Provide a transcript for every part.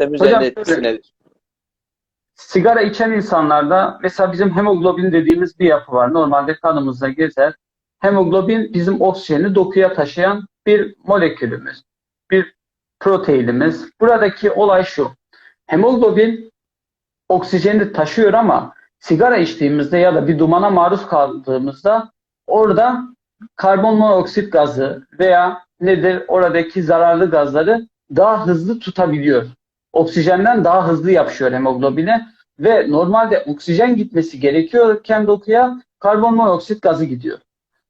Sistem Hocam, etkisi nedir? Sigara içen insanlarda mesela bizim hemoglobin dediğimiz bir yapı var. Normalde kanımızda gezer. Hemoglobin bizim oksijeni dokuya taşıyan bir molekülümüz, bir proteinimiz. Buradaki olay şu. Hemoglobin oksijeni taşıyor ama sigara içtiğimizde ya da bir dumana maruz kaldığımızda orada karbon monoksit gazı veya nedir oradaki zararlı gazları daha hızlı tutabiliyor. Oksijenden daha hızlı yapışıyor hemoglobine ve normalde oksijen gitmesi gerekiyorken dokuya karbon monoksit gazı gidiyor.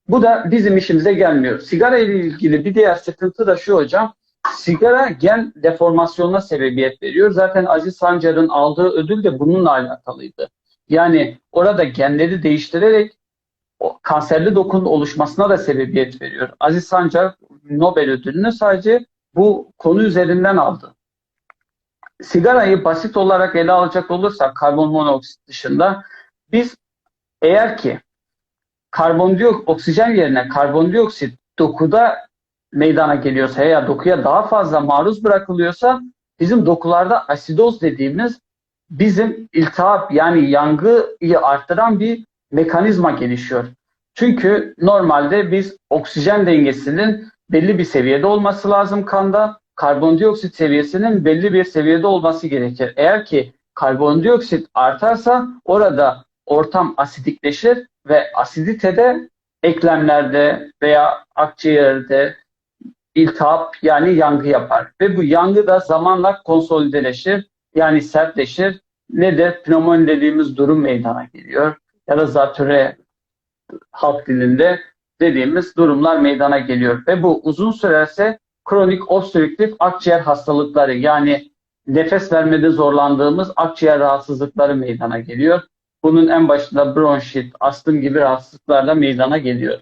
Bu da bizim işimize gelmiyor. Sigara ile ilgili bir diğer sıkıntı da şu hocam. Sigara gen deformasyonuna sebebiyet veriyor. Zaten Aziz Sancar'ın aldığı ödül de bununla alakalıydı. Yani orada genleri değiştirerek o kanserli dokunun oluşmasına da sebebiyet veriyor. Aziz Sancar Nobel ödülünü sadece bu konu üzerinden aldı. Sigarayı basit olarak ele alacak olursak karbon monoksit dışında biz eğer ki karbondioksit oksijen yerine karbondioksit dokuda meydana geliyorsa veya dokuya daha fazla maruz bırakılıyorsa bizim dokularda asidoz dediğimiz bizim iltihap yani yangıyı arttıran bir mekanizma gelişiyor. Çünkü normalde biz oksijen dengesinin belli bir seviyede olması lazım kanda. Karbondioksit seviyesinin belli bir seviyede olması gerekir. Eğer ki karbondioksit artarsa orada ortam asidikleşir ve asiditede eklemlerde veya akciğerde iltihap yani yangı yapar. Ve bu yangı da zamanla konsolideleşir yani sertleşir. Nedir? Pnömoni dediğimiz durum meydana geliyor. Ya da zatüre halk dilinde dediğimiz durumlar meydana geliyor. Ve bu uzun sürerse kronik obstrüktif akciğer hastalıkları yani nefes vermede zorlandığımız akciğer rahatsızlıkları meydana geliyor. Bunun en başında bronşit, astım gibi rahatsızlıklar da meydana geliyor.